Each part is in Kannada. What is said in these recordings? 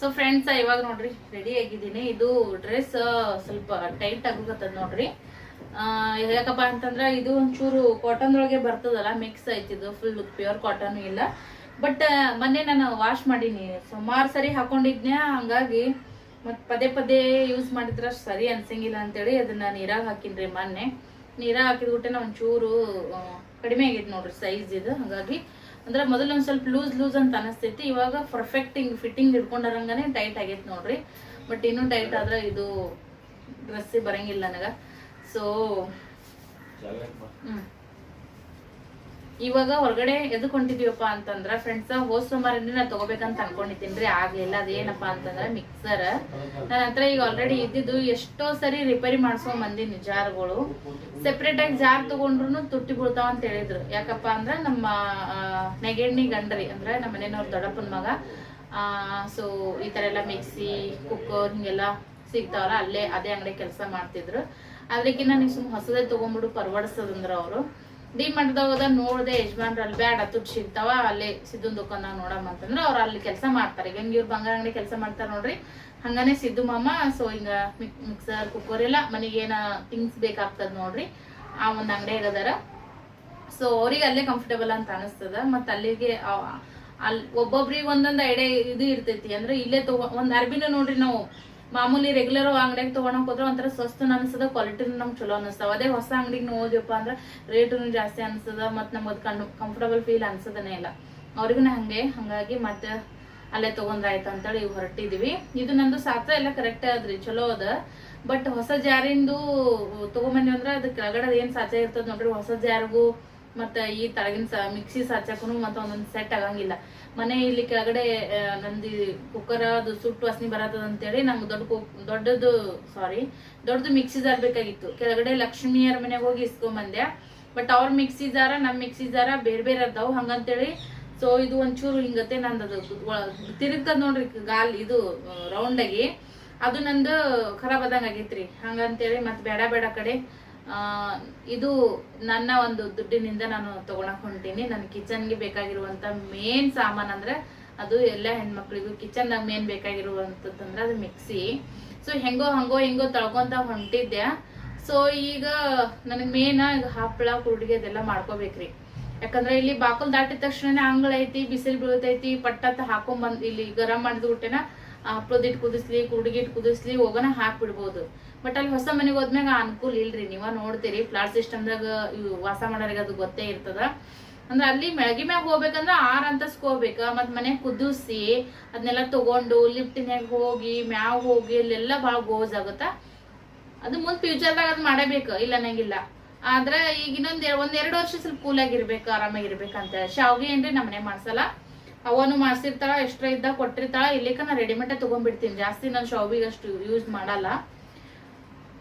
ಸೊ ಫ್ರೆಂಡ್ಸ್ ಇವಾಗ ನೋಡ್ರಿ ರೆಡಿ ಆಗಿದ್ದೀನಿ. ಇದು ಡ್ರೆಸ್ ಸ್ವಲ್ಪ ಟೈಟ್ ಆಗೋಗತ್ತದ ನೋಡ್ರಿ. ಯಾಕಪ್ಪ ಅಂತಂದ್ರೆ ಇದು ಒಂಚೂರು ಕಾಟನ್ ಒಳಗೆ ಬರ್ತದಲ್ಲ ಮಿಕ್ಸ್ ಐತಿದು ಫುಲ್ ಪ್ಯೂರ್ ಕಾಟನ್ ಇಲ್ಲ. ಬಟ್ ಮೊನ್ನೆ ನಾನು ವಾಶ್ ಮಾಡೀನಿ. ಸುಮಾರು ಸರಿ ಹಾಕೊಂಡಿದ್ನೆ ಹಂಗಾಗಿ ಮತ್ತೆ ಪದೇ ಪದೇ ಯೂಸ್ ಮಾಡಿದ್ರೆ ಸರಿ ಅನ್ಸಂಗಿಲ್ಲ ಅಂತೇಳಿ ಅದನ್ನ ನೀರಾಗ ಹಾಕಿನ್ರಿ ಮೊನ್ನೆ. ನೀರಾಗ ಹಾಕಿದ್ಬಿಟ್ಟೆ ಒಂಚೂರು ಕಡಿಮೆ ಆಗೈತೆ ನೋಡ್ರಿ ಸೈಜ್ ಇದು. ಹಾಗಾಗಿ ಅಂದ್ರೆ ಮೊದಲು ಒಂದ್ ಸ್ವಲ್ಪ ಲೂಸ್ ಲೂಸ್ ಅಂತ ಅನಿಸ್ತೈತಿ ಇವಾಗ ಪರ್ಫೆಕ್ಟಿಂಗ್ ಫಿಟ್ಟಿಂಗ್ ಇಟ್ಕೊಂಡಂಗಾನೆ ಟೈಟ್ ಆಗೈತೆ ನೋಡ್ರಿ. ಬಟ್ ಇನ್ನೂ ಟೈಟ್ ಆದ್ರೆ ಇದು ಡ್ರೆಸ್ ಬರಂಗಿಲ್ಲ ನನಗ. ಸೊ ಹ್ಮ್. ಇವಾಗ ಹೊರಗಡೆ ಎದಕ್ ಅಂತಂದ್ರ ಫ್ರೆಂಡ್ಸ್ ಹೋದ್ ಸೋಮವಾರದಿಂದ ನಾ ತಗೋಬೇಕಂತ ಅನ್ಕೊಂಡಿದ್ದೀನಿ ಆಗ್ಲಿಲ್ಲ ಅದೇನಪ್ಪ ಅಂತಂದ್ರ ಮಿಕ್ಸರ್ ನನ್ನ ಹತ್ರ ಈಗ ಆಲ್ರೆಡಿ ಇದ್ದಿದ್ದು ಎಷ್ಟೋ ಸರಿ ರಿಪೇರಿ ಮಾಡ್ಸ್ಕೊಂಡ್ ಮಂದಿನ ಜಾರ್ಗಳು. ಸೆಪ್ರೇಟ್ ಆಗಿ ಜಾರ್ ತಗೊಂಡ್ರು ತುಟ್ಟಿ ಬೀಳ್ತಾವ ಅಂತ ಹೇಳಿದ್ರು. ಯಾಕಪ್ಪ ಅಂದ್ರ ನಮ್ಮ ನೆಗೆಣ್ಣಿ ಗಂಡ್ರಿ, ಅಂದ್ರೆ ನಮ್ಮ ಮನೆಯವ್ರ ದೊಡ್ಡಪ್ಪನ ಮಗ. ಸೊ ಈ ತರ ಎಲ್ಲ ಮಿಕ್ಸಿ ಕುಕ್ಕರ್ ಹಿಂಗೆಲ್ಲ ಸಿಗ್ತಾವಲ್ಲ ಅಲ್ಲೇ ಅದೇ ಅಂಗಡಿ ಕೆಲಸ ಮಾಡ್ತಿದ್ರು. ಅದಕ್ಕಿಂತ ನೀವು ಸುಮ್ ಹೊಸದೇ ತಗೊಂಡ್ಬಿಡು ಪರ್ವಡಿಸೋದಂದ್ರ ಅವರು. ಡಿ ಹೋದ ನೋಡ್ದೆ ಯಜಮಾನ್ರು ಅಲ್ಲಿ ಬ್ಯಾಡ ತುಟ್ಟು ಸಿಗ್ತಾವ, ಅಲ್ಲಿ ಸಿದ್ದು ದುಕಾನಾಗ ನೋಡಮ್ಮ ಅಂತಂದ್ರೆ. ಅವ್ರು ಅಲ್ಲಿ ಕೆಲಸ ಮಾಡ್ತಾರೆ. ಈಗ ಇವ್ರು ಬಂಗಾರ ಅಂಗಡಿ ಕೆಲಸ ಮಾಡ್ತಾರೆ ನೋಡ್ರಿ. ಹಂಗಾನೆ ಸಿದ್ದು ಮಾಮ ಸೊ ಹಿಂಗ ಮಿಕ್ಸರ್, ಕುಕ್ಕರ್ ಎಲ್ಲ ಮನೆಗೆ ಏನ ಥಿಂಗ್ಸ್ ಬೇಕಾಗ್ತದ ನೋಡ್ರಿ. ಆ ಒಂದ್ ಅಂಗಡಿ ಅದಾರ. ಸೊ ಅವ್ರಿಗೆ ಅಲ್ಲೇ ಕಂಫರ್ಟೇಬಲ್ ಅಂತ ಅನಿಸ್ತದ. ಮತ್ತ ಅಲ್ಲಿಗೆ ಅಲ್ಲಿ ಒಬ್ಬೊಬ್ರಿಗೆ ಒಂದೊಂದು ಐಡಿಯಾ ಇದು ಇರ್ತೈತಿ. ಅಂದ್ರೆ ಇಲ್ಲೇ ತಗೋ, ಒಂದ್ ಅರ್ಬಿನ ನೋಡ್ರಿ ನಾವು. ಮಾಮೂಲಿ ರೆಗ್ಯುಲರ್ ಅಂಗಡಿಯಾಗ ತಗೊಳಕ್ ಹೋದ್ರೆ ಒಂಥರ ಸಸ್ತು ಅನ್ಸದ ಕ್ವಾಲಿಟಿನೂ ನಮ್ಗೆ ಚಲೋ ಅನಿಸ್ತಾವ ಅದೇ ಹೊಸ ಅಂಗಡಿಗೆ ಹೋದ್ಯಪ್ಪ ಅಂದ್ರೆ ರೇಟುನು ಜಾಸ್ತಿ ಅನ್ಸದ ಮತ್ತು ನಮ್ಗೆ ಅದು ಕಣ್ಣು ಕಂಫರ್ಟಬಲ್ ಫೀಲ್ ಅನ್ಸದನೇ ಇಲ್ಲ. ಅವ್ರಿಗೂ ಹಂಗೆ, ಹಂಗಾಗಿ ಮತ್ತೆ ಅಲ್ಲೇ ತೊಗೊಂಡ್ರಾಯ್ತು ಅಂತೇಳಿ ಇವ್ ಹೊರಟಿದೀವಿ. ಇದು ನಂದು ಸಾತ್ರ ಎಲ್ಲ ಕರೆಕ್ಟ್ ಅದ್ರಿ ಚಲೋ ಅದ. ಬಟ್ ಹೊಸ ಜಾರಿಂದು ತಗೊಂಬಂದಿ ಅಂದ್ರೆ ಅದ್ ಕೆಳಗಡೆ ಏನು ಸಾಚ ಇರ್ತದ ನೋಡ್ರಿ, ಹೊಸ ಜಾರ್ಗೂ ಮತ್ತ ಈ ತಳಗಿನ ಮಿಕ್ಸಿ ಸಾಚಕ್ಕೂ ಮತ್ತ ಒಂದೊಂದ್ ಸೆಟ್ ಆಗಂಗಿಲ್ಲ. ಮನೆ ಇಲ್ಲಿ ಕೆಳಗಡೆ ನಂದಿ ಕುಕ್ಕರ್ ಅದು ಸುಟ್ಟು ವಾಸನೆ ಬರತ್ತದ ಅಂತೇಳಿ ನಮ್ಗೆ ದೊಡ್ಡ ಕುಕ್ ದೊಡ್ಡದು ಸಾರಿ ದೊಡ್ಡದು ಮಿಕ್ಸಿ ಜಾರ್ ಬೇಕಾಗಿತ್ತು. ಕೆಳಗಡೆ ಲಕ್ಷ್ಮಿಯರ ಮನೆಗೆ ಹೋಗಿ ಇಸ್ಕೊಂಬಂದೆ. ಬಟ್ ಅವ್ರ ಮಿಕ್ಸಿ ಜಾರ, ನಮ್ ಮಿಕ್ಸಿ ಜಾರ ಬೇರೆ ಬೇರೆ ಅದಾವು ಹಂಗಂತೇಳಿ ಸೊ ಇದು ಒಂಚೂರು ಹಿಂಗತ್ತೆ ನಂದದು ತಿರುಗ್ತದ ನೋಡ್ರಿ ಗಾಲ್ ಇದು ರೌಂಡ್ ಆಗಿ. ಅದು ನಂದು ಖರಾಬ್ ಆದಂಗ ಆಗೈತ್ರಿ. ಹಂಗಂತೇಳಿ ಮತ್ತೆ ಬೇಡ ಬೇಡ ಕಡೆ ಇದು ನನ್ನ ಒಂದು ದುಡ್ಡಿನಿಂದ ನಾನು ತಗೊಳಕ್ ಹೊಂಟೀನಿ. ನನ್ನ ಕಿಚನ್ಗೆ ಬೇಕಾಗಿರುವಂತ ಮೇನ್ ಸಾಮಾನ್ ಅಂದ್ರೆ ಅದು ಎಲ್ಲ ಹೆಣ್ಮಕ್ಳಿಗೂ ಕಿಚನ್ ಮೇನ್ ಬೇಕಾಗಿರುವಂತಂದ್ರೆ ಅದು ಮಿಕ್ಸಿ ಸೊ ಹೆಂಗೋ ಹಂಗೋ ಹಿಂಗೋ ತಳ್ಕೊಂತ ಹೊಂಟಿದ್ದೆ. ಸೊ ಈಗ ನನಗೆ ಮೇನ್ ಈಗ ಹಪ್ಪಳ, ಕುರುಡಿಗೆ ಅದೆಲ್ಲ ಮಾಡ್ಕೋಬೇಕ್ರಿ. ಯಾಕಂದ್ರೆ ಇಲ್ಲಿ ಬಾಕಲ್ ದಾಟಿದ ತಕ್ಷಣ ಅಂಗಳ ಐತಿ, ಬಿಸಿಲು ಬೀಳ್ತೈತಿ, ಪಟ್ಟಂತ ಹಾಕೊಂಡ್ ಬಂದ್ ಇಲ್ಲಿ ಗರಂ ಮಾಡಿದ ಬಿಟ್ಟೆನ ಹಪ್ಳದಿಟ್ಟು ಕುದಿಸ್ಲಿ ಕುರುಡಿಗಿಟ್ಟು ಕುದಿಸ್ಲಿ ಹೋಗೋಣ ಹಾಕ್ಬಿಡ್ಬೋದು. ಬಟ್ ಅಲ್ಲಿ ಹೊಸ ಮನೆಗೆ ಹೋದ್ಮ್ಯಾಗ ಅನುಕೂಲ ಇಲ್ರಿ, ನೀವ ನೋಡ್ತೀರಿ, ಫ್ಲಾಟ್ ಸಿಸ್ಟಮ್ದಾಗ ವಾಸ ಮಾಡೋರಿಗೆ ಅದು ಗೊತ್ತೇ ಇರ್ತದ. ಅಂದ್ರೆ ಅಲ್ಲಿ ಮೆಳಗಿ ಮ್ಯಾಗ ಹೋಗ್ಬೇಕಂದ್ರೆ ಆರ್ ಅಂತಸ್ಕ್ ಮತ್ ಮನೆ ಕುದಿಸಿ ಅದನ್ನೆಲ್ಲ ತಗೊಂಡು ಲಿಫ್ಟಿನ್ಯಾಗ ಹೋಗಿ ಮ್ಯಾಗ ಹೋಗಿ, ಅಲ್ಲೆಲ್ಲ ಭಾಳ ಗೋಜ್ ಆಗುತ್ತ? ಅದು ಮುಂದ್ ಫ್ಯೂಚರ್ದಾಗ ಅದ್ ಮಾಡಬೇಕು, ಇಲ್ಲ ಅನ್ನಂಗಿಲ್ಲ. ಆದ್ರೆ ಈಗ ಇನ್ನೊಂದ್ ಒಂದ್ ಎರಡು ವರ್ಷ ಸ್ವಲ್ಪ ಕೂಲ್ ಆಗಿರ್ಬೇಕು, ಆರಾಮಾಗಿರ್ಬೇಕಂತ ಶಾವ್ಗೆ ಏನ್ರಿ ನಮ್ಮನೆ ಮಾಡ್ಸಲ್ಲ? ಅವನು ಮಾಡ್ಸಿರ್ತಾಳ ಎಕ್ಸ್ಟ್ರಾ ಇದ್ದಾಗ ಕೊಟ್ಟಿರ್ತಾಳ, ಇಲ್ಲಿಕ ನಾ ರೆಡಿಮೇಡ್ ತಗೊಂಡ್ಬಿಡ್ತೀನಿ. ಜಾಸ್ತಿ ನಾನು ಶಾವಿಗೆ ಅಷ್ಟು ಯೂಸ್ ಮಾಡಲ್ಲ.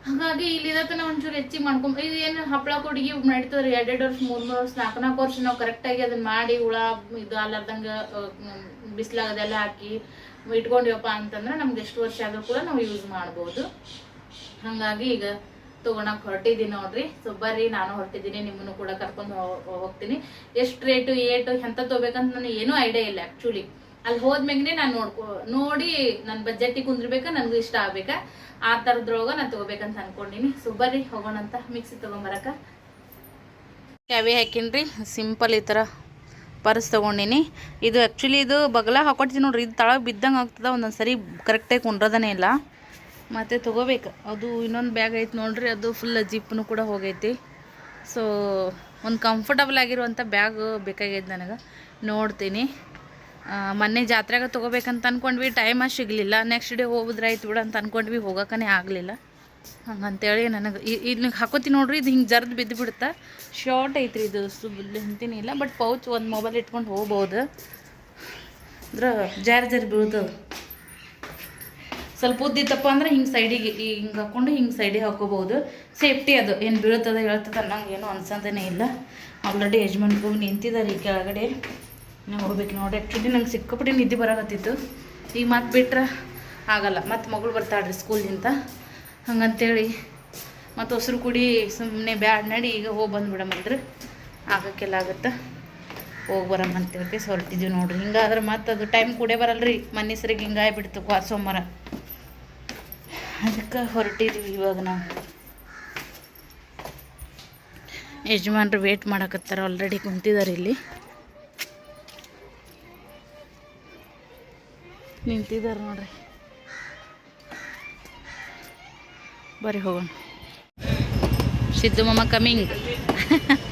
ಹಾಗಾಗಿ ಇಲ್ಲಿದತನ ಒಂಚೂರು ಹೆಚ್ಚಿಗೆ ಮಾಡ್ಕೊಂಡ್ ಇದು ಏನು ಹಪ್ಪಳ ಕೊಡುಗೆ ನಡೀತದ್ರಿ? ಎರಡೆರಡು ವರ್ಷ, ಮೂರ್ ಮೂರು ವರ್ಷ ನಾಲ್ಕು ನಾಲ್ಕು ವರ್ಷ ನಾವು ಕರೆಕ್ಟಾಗಿ ಅದನ್ನ ಮಾಡಿ ಹುಳ ಇದು ಅಲ್ಲಾರ್ದಂಗ ಬಿಸಿಲಾಗ ಅದೆಲ್ಲ ಹಾಕಿ ಇಟ್ಕೊಂಡಿವಪ್ಪ ಅಂತಂದ್ರೆ ನಮ್ಗೆ ಎಷ್ಟು ವರ್ಷ ಆದ್ರೂ ಕೂಡ ನಾವು ಯೂಸ್ ಮಾಡ್ಬೋದು. ಹಾಗಾಗಿ ಈಗ ತಗೊಳಕ್ ಹೊರಟಿದ್ದೀನಿ ನೋಡ್ರಿ. ಸೊ ಬರ್ರಿ, ನಾನು ಹೊರಟಿದ್ದೀನಿ ನಿಮ್ಮನ್ನು ಕೂಡ ಕರ್ಕೊಂಡು ಹೋಗ್ತೀನಿ. ಎಷ್ಟು ರೇಟು ಏಟು ಎಂತ ತಗೋಬೇಕಂತ ನನಗೆ ಏನೂ ಐಡಿಯಾ ಇಲ್ಲ ಆ್ಯಕ್ಚುಲಿ ಅಲ್ಲಿ ಹೋದ್ಮೇಲೆ ನಾನು ನೋಡ್ಕೊ ನೋಡಿ ನನ್ನ ಬಜೆಟಿಗೆ ಕುಂದಿರ್ಬೇಕಾ, ನನಗೂ ಇಷ್ಟ ಆಗ್ಬೇಕಾ? ಆ ಥರದ್ರೊಳಗ ನಾನು ತಗೋಬೇಕಂತ ಅನ್ಕೊಂಡಿನಿ. ಸೊ ಬರ್ರಿ ಹೋಗೋಣಂತ ಮಿಕ್ಸಿ ತಗೊಂಬರಕ. ಕ್ಯಾವಿ ಹಾಕಿನ್ರಿ ಸಿಂಪಲ್ ಈ ಥರ ಪರ್ಸ್ ತೊಗೊಂಡಿನಿ. ಇದು ಆ್ಯಕ್ಚುಲಿ ಇದು ಬಗಲ ಹಾಕೊಡ್ತೀನಿ ನೋಡ್ರಿ. ಇದು ತಳ ಬಿದ್ದಂಗೆ ಆಗ್ತದೆ ಒಂದೊಂದು ಸರಿ ಕರೆಕ್ಟಾಗಿ ಕುಂಡ್ರದನೇ ಇಲ್ಲ. ಮತ್ತು ತೊಗೋಬೇಕು. ಅದು ಇನ್ನೊಂದು ಬ್ಯಾಗ್ ಐತೆ ನೋಡ್ರಿ, ಅದು ಫುಲ್ ಜಿಪ್ನು ಕೂಡ ಹೋಗೈತಿ. ಸೊ ಒಂದು ಕಂಫರ್ಟಬಲ್ ಆಗಿರುವಂಥ ಬ್ಯಾಗ್ ಬೇಕಾಗೈತೆ ನನಗೆ. ನೋಡ್ತೀನಿ. ಮೊನ್ನೆ ಜಾತ್ರೆಗೆ ತೊಗೋಬೇಕಂತ ಅನ್ಕೊಂಡ್ವಿ ಟೈಮ ಸಿಗಲಿಲ್ಲ. ನೆಕ್ಸ್ಟ್ ಡೇ ಹೋಗುದ್ರಾಯ್ತು ಬಿಡು ಅಂತ ಅಂದ್ಕೊಂಡ್ವಿ ಹೋಗೋಕೆ ಆಗಲಿಲ್ಲ. ಹಂಗಂತೇಳಿ ನನಗೆ ಇದನ್ನ ಹಾಕೋತೀನಿ ನೋಡ್ರಿ, ಇದು ಹಿಂಗೆ ಜರ್ದು ಬಿದ್ದು ಬಿಡುತ್ತಾ ಶಾರ್ಟ್ ಐತ್ರಿ ಇದು ಸುಂತೀನಿ ಇಲ್ಲ ಬಟ್ ಪೌಚ್ ಒಂದು ಮೊಬೈಲ್ ಇಟ್ಕೊಂಡು ಹೋಗ್ಬೋದು. ಅಂದ್ರೆ ಜಾರ್ ಜಾರ್ ಬೀಳ್ತದೆ ಸ್ವಲ್ಪ ಉದ್ದಿತ್ತಪ್ಪ ಅಂದ್ರೆ ಹಿಂಗೆ ಸೈಡಿಗೆ ಹಿಂಗೆ ಹಾಕ್ಕೊಂಡು ಹಿಂಗೆ ಸೈಡಿಗೆ ಹಾಕೋಬಹುದು. ಸೇಫ್ಟಿ ಅದು. ಏನು ಬೀಳ್ತದೆ ಹೇಳ್ತದ ನಂಗೆ ಏನು ಅನ್ಸೋದೇನೆ ಇಲ್ಲ. ಆಲ್ರೆಡಿ ಯಜಮಾನ್ಗೆ ಹೋಗಿ ನಿಂತಿದ್ದಾರೆ ಈ ಕೆಳಗಡೆ. ನಾವು ಹೋಗ್ಬೇಕು ನೋಡಿ. ಆ್ಯಕ್ಚುಲಿ ನಂಗೆ ಸಿಕ್ಕಾಪಟ್ಟೆ ನಿದ್ದೆ ಬರಾಕತ್ತಿತ್ತು. ಈಗ ಮತ್ತೆ ಬಿಟ್ರೆ ಆಗಲ್ಲ. ಮತ್ತೆ ಮಗಳು ಬರ್ತಾಳ್ರಿ ಸ್ಕೂಲಿಂದ. ಹಂಗಂತೇಳಿ ಮತ್ತು ಹೊಸರು ಕುಡಿ ಸುಮ್ಮನೆ ಬ್ಯಾಡ್ ನಡಿ, ಈಗ ಹೋಗಿ ಬಂದ್ಬಿಡಮಂದ್ರೆ. ಆಗಕ್ಕೆಲ್ಲ ಆಗುತ್ತೆ. ಹೋಗಿ ಬರಮ್ಮ ಅಂತೇಳಿ ಹೊರಟಿದ್ವಿ ನೋಡ್ರಿ. ಹಿಂಗಾದ್ರೆ ಮತ್ತೆ ಅದು ಟೈಮ್ ಕೂಡೇ ಬರಲ್ರಿ. ಸರಿಗೆ ಹಿಂಗೆ ಕ್ವಾ ಸೋಮವಾರ. ಅದಕ್ಕೆ ಹೊರಟಿದ್ವಿ ಇವಾಗ ನಾವು. ಯಜಮಾನ್ರು ವೇಟ್ ಮಾಡಕತ್ತಾರ ಆಲ್ರೆಡಿ ಕುಂತಿದ್ದಾರೆ ಇಲ್ಲಿ. ನಿಂತಿದ್ದಾರೆ ನೋಡ್ರಿ. ಬರ್ರಿ ಹೋಗೋಣ. ಸಿದ್ದು ಮಮ್ಮ ಕಮಿಂಗ್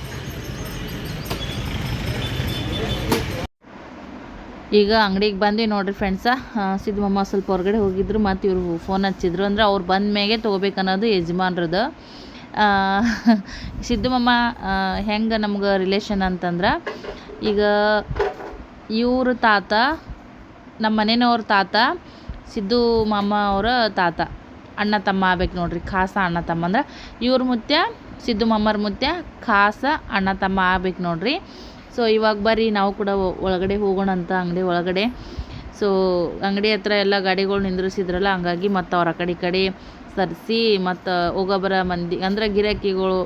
ಈಗ ಅಂಗಡಿಗೆ ಬಂದ್ವಿ ನೋಡ್ರಿ ಫ್ರೆಂಡ್ಸ ಸಿದ್ದು ಮಮ್ಮ ಸ್ವಲ್ಪ ಹೊರಗಡೆ ಹೋಗಿದ್ರು, ಮತ್ತು ಇವರು ಫೋನ್ ಹಚ್ಚಿದ್ರು. ಅಂದ್ರೆ ಅವ್ರು ಬಂದ ಮ್ಯಾಗೆ ತೊಗೋಬೇಕನ್ನೋದು ಯಜಮಾನ್ರದ್ದು ಸಿದ್ದು ಹೆಂಗೆ ನಮ್ಗೆ ರಿಲೇಷನ್ ಅಂತಂದ್ರೆ, ಈಗ ಇವರು ತಾತ ನಮ್ಮ ಮನೆಯವ್ರ ತಾತ, ಸಿದ್ದು ಮಾಮ ಅವರ ತಾತ. ಅಣ್ಣ ತಮ್ಮ ಆಗ್ಬೇಕು ನೋಡ್ರಿ, ಖಾಸ ಅಣ್ಣ ತಮ್ಮ. ಅಂದ್ರೆ ಇವ್ರ ಮುತ್ಯ, ಸಿದ್ದು ಮಾಮರ ಮುತ್ಯ, ಖಾಸ ಅಣ್ಣ ತಮ್ಮ ಆಗ್ಬೇಕು ನೋಡ್ರಿ. ಸೊ ಇವಾಗ ಬರ್ರಿ ನಾವು ಕೂಡ ಒಳಗಡೆ ಹೋಗೋಣ ಅಂತ ಅಂಗಡಿ ಒಳಗಡೆ. ಸೊ ಅಂಗಡಿ ಹತ್ರ ಎಲ್ಲ ಗಾಡಿಗಳು ನಿಂದ್ರಿಸಿದ್ರಲ್ಲ ಹಂಗಾಗಿ ಮತ್ತು ಅವ್ರ ಆ ಕಡೆ ಈ ಕಡೆ ಸರಿಸಿ ಮತ್ತು ಹೋಗೋಬರ ಮಂದಿ ಅಂದ್ರೆ ಗಿರಾಕಿಗಳು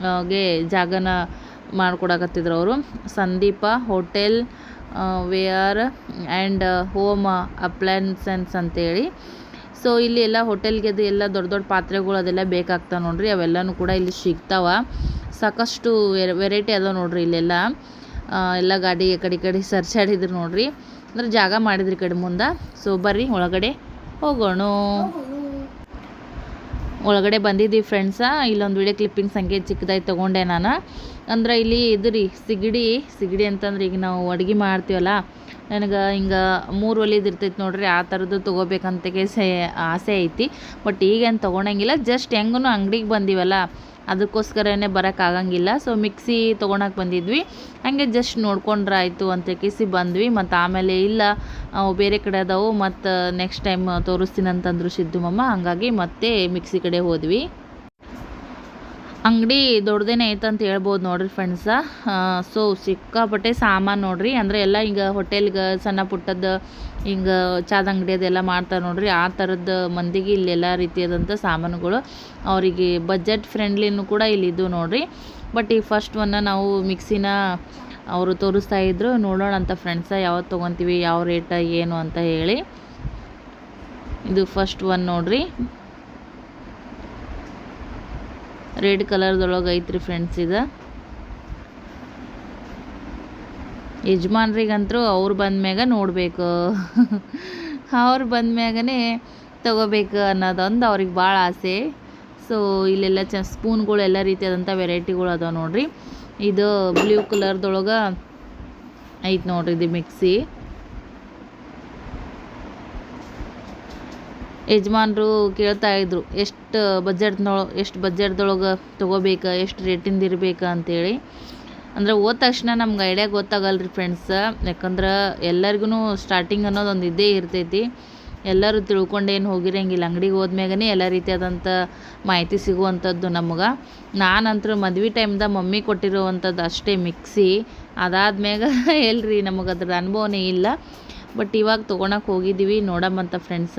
ಆ, ಗೆ ಜಾಗನ ಮಾಡ್ಕೊಡಕತ್ತಿದ್ರು ಅವರು. Sandeep hotel ware and home appliances ಅಂತೇಳಿ. ಸೊ ಇಲ್ಲಿ ಎಲ್ಲ ಹೋಟೆಲ್ಗೆ ಅದು ಎಲ್ಲ ದೊಡ್ಡ ದೊಡ್ಡ ಪಾತ್ರೆಗಳು ಅದೆಲ್ಲ ಬೇಕಾಗ್ತವೆ ನೋಡ್ರಿ ಅವೆಲ್ಲನೂ ಕೂಡ ಇಲ್ಲಿ ಸಿಗ್ತಾವೆ. ಸಾಕಷ್ಟು ವೆರೈಟಿ ಅದಾವೆ ನೋಡ್ರಿ ಇಲ್ಲೆಲ್ಲ. ಎಲ್ಲ ಗಾಡಿ ಈ ಕಡೆ ಈ ಕಡೆ ಸರ್ಚಾಡಿದ್ರು ನೋಡ್ರಿ. ಅಂದ್ರೆ ಜಾಗ ಮಾಡಿದ್ರಿ ಈ ಕಡೆ ಮುಂದೆ. ಸೊ ಬರ್ರಿ ಒಳಗಡೆ ಹೋಗೋಣ. ಒಳಗಡೆ ಬಂದಿದ್ದೀವಿ ಫ್ರೆಂಡ್ಸ ಇಲ್ಲೊಂದು ವಿಡಿಯೋ ಕ್ಲಿಪ್ಪಿಂಗ್ ಸಂಖ್ಯೆ ಚಿಕ್ಕದಾಗಿ ತೊಗೊಂಡೆ ನಾನು. ಅಂದ್ರೆ ಇಲ್ಲಿ ಇದು ರೀ ಸಿಗಡಿ ಸಿಗಡಿ ಅಂತಂದ್ರೆ ಈಗ ನಾವು ಅಡುಗೆ ಮಾಡ್ತೀವಲ್ಲ, ನನಗೆ ಹಿಂಗೆ ಮೂರು ಒಲಿದು ಇರ್ತೈತೆ ನೋಡ್ರಿ, ಆ ಥರದ್ದು ತೊಗೋಬೇಕಂತ ಸೇ, ಆಸೆ ಐತಿ. ಬಟ್ ಈಗೇನು ತೊಗೊಳಂಗಿಲ್ಲ ಜಸ್ಟ್ ಹೆಂಗೂ ಅಂಗಡಿಗೆ ಬಂದೀವಲ್ಲ. ಅದಕ್ಕೋಸ್ಕರನೇ ಬರೋಕ್ಕಾಗಂಗಿಲ್ಲ ಸೊ ಮಿಕ್ಸಿ ತೊಗೊಳಕ್ಕೆ ಬಂದಿದ್ವಿ. ಹಾಗೆ ಜಸ್ಟ್ ನೋಡ್ಕೊಂಡ್ರೆ ಆಯಿತು ಅಂತ ಕಿಸಿ ಬಂದ್ವಿ. ಮತ್ತು ಆಮೇಲೆ ಇಲ್ಲ ಬೇರೆ ಕಡೆ ಅದಾವು. ಮತ್ತು ನೆಕ್ಸ್ಟ್ ಟೈಮ್ ತೋರಿಸ್ತೀನಿ ಅಂತಂದ್ರು ಸಿದ್ದು ಮಮ್ಮ ಹಾಗಾಗಿ ಮತ್ತೆ ಮಿಕ್ಸಿ ಕಡೆ ಹೋದ್ವಿ. ಅಂಗಡಿ ದೊಡ್ಡದೇನೆ ಐತಂತ ಹೇಳ್ಬೋದು ನೋಡ್ರಿ ಫ್ರೆಂಡ್ಸ ಸೊ ಸಿಕ್ಕಾಪಟ್ಟೆ ಸಾಮಾನು ನೋಡ್ರಿ. ಅಂದರೆ ಎಲ್ಲ ಹಿಂಗೆ ಹೋಟೆಲ್ಗೆ ಸಣ್ಣ ಪುಟ್ಟದ್ದು ಹಿಂಗೆ ಚಾದ ಅಂಗಡಿ ಅದೆಲ್ಲ ಮಾಡ್ತಾರೆ ನೋಡ್ರಿ. ಆ ಥರದ್ದು ಮಂದಿಗೆ ಇಲ್ಲೆಲ್ಲ ರೀತಿಯಾದಂಥ ಸಾಮಾನುಗಳು ಅವರಿಗೆ ಬಜೆಟ್ ಫ್ರೆಂಡ್ಲಿನೂ ಕೂಡ ಇಲ್ಲಿ ಇದು ನೋಡ್ರಿ. ಬಟ್ ಈ ಫಸ್ಟ್ ಒನ್ನ ನಾವು ಮಿಕ್ಸಿನ ಅವರು ತೋರಿಸ್ತಾ ಇದ್ರು. ನೋಡೋಣ ಅಂತ ಫ್ರೆಂಡ್ಸ ಯಾವತ್ತು ತೊಗೊತೀವಿ, ಯಾವ ರೇಟ ಏನು ಅಂತ ಹೇಳಿ. ಇದು ಫಸ್ಟ್ ಒನ್ ನೋಡ್ರಿ. ರೆಡ್ ಕಲರ್ದೊಳಗೆ ಐತ್ರಿ ಫ್ರೆಂಡ್ಸ್ ಇದು. ಯಜಮಾನ್ರಿಗಂತರೂ ಅವ್ರು ಬಂದ್ಮ್ಯಾಗ ನೋಡಬೇಕು. ಅವ್ರು ಬಂದ್ಮ್ಯಾಗನೇ ತಗೋಬೇಕು ಅನ್ನೋದೊಂದು ಅವ್ರಿಗೆ ಭಾಳ ಆಸೆ. ಸೊ ಇಲ್ಲೆಲ್ಲ ಚ ಸ್ಪೂನ್ಗಳು ಎಲ್ಲ ರೀತಿಯಾದಂಥ ವೆರೈಟಿಗಳು ಅದಾವೆ ನೋಡ್ರಿ. ಇದು ಬ್ಲೂ ಕಲರ್ದೊಳಗೆ ಐತೆ ನೋಡ್ರಿ ಇದು ಮಿಕ್ಸಿ ಯಜಮಾನ್ರು ಕೇಳ್ತಾ ಇದ್ರು, ಎಷ್ಟು ಬಜೆಟ್ನೊಳ, ಎಷ್ಟು ಬಜೆಟ್ದೊಳಗೆ ತೊಗೋಬೇಕು, ಎಷ್ಟು ರೇಟಿಂದ ಇರ್ಬೇಕು? ಅಂತೇಳಿ. ಅಂದ್ರೆ ಹೋದ ತಕ್ಷಣ ನಮ್ಗೆ ಐಡಿಯಾ ಗೊತ್ತಾಗಲ್ಲ ರೀ ಫ್ರೆಂಡ್ಸ್ ಯಾಕಂದ್ರೆ ಎಲ್ಲರಿಗೂ ಸ್ಟಾರ್ಟಿಂಗ್ ಅನ್ನೋದು ಒಂದು ಇದ್ದೇ ಇರ್ತೈತಿ. ಎಲ್ಲರೂ ತಿಳ್ಕೊಂಡೇನು ಹೋಗಿರಂಗಿಲ್ಲ. ಅಂಗಡಿಗೆ ಹೋದ್ಮ್ಯಾಗನೇ ಎಲ್ಲ ರೀತಿಯಾದಂಥ ಮಾಹಿತಿ ಸಿಗುವಂಥದ್ದು ನಮ್ಗೆ. ನಾನಂತೂ ಮದ್ವೆ ಟೈಮ್ದಾಗ ಮಮ್ಮಿ ಕೊಟ್ಟಿರುವಂಥದ್ದು ಅಷ್ಟೇ ಮಿಕ್ಸಿ ಅದಾದ್ಮ್ಯಾಗ ಎಲ್ರಿ ನಮಗೆ ಅದ್ರ ಅನುಭವನೇ ಇಲ್ಲ. ಬಟ್ ಇವಾಗ ತೊಗೊಳಕ್ಕೆ ಹೋಗಿದ್ದೀವಿ ನೋಡಮ್ಮಂತ ಫ್ರೆಂಡ್ಸ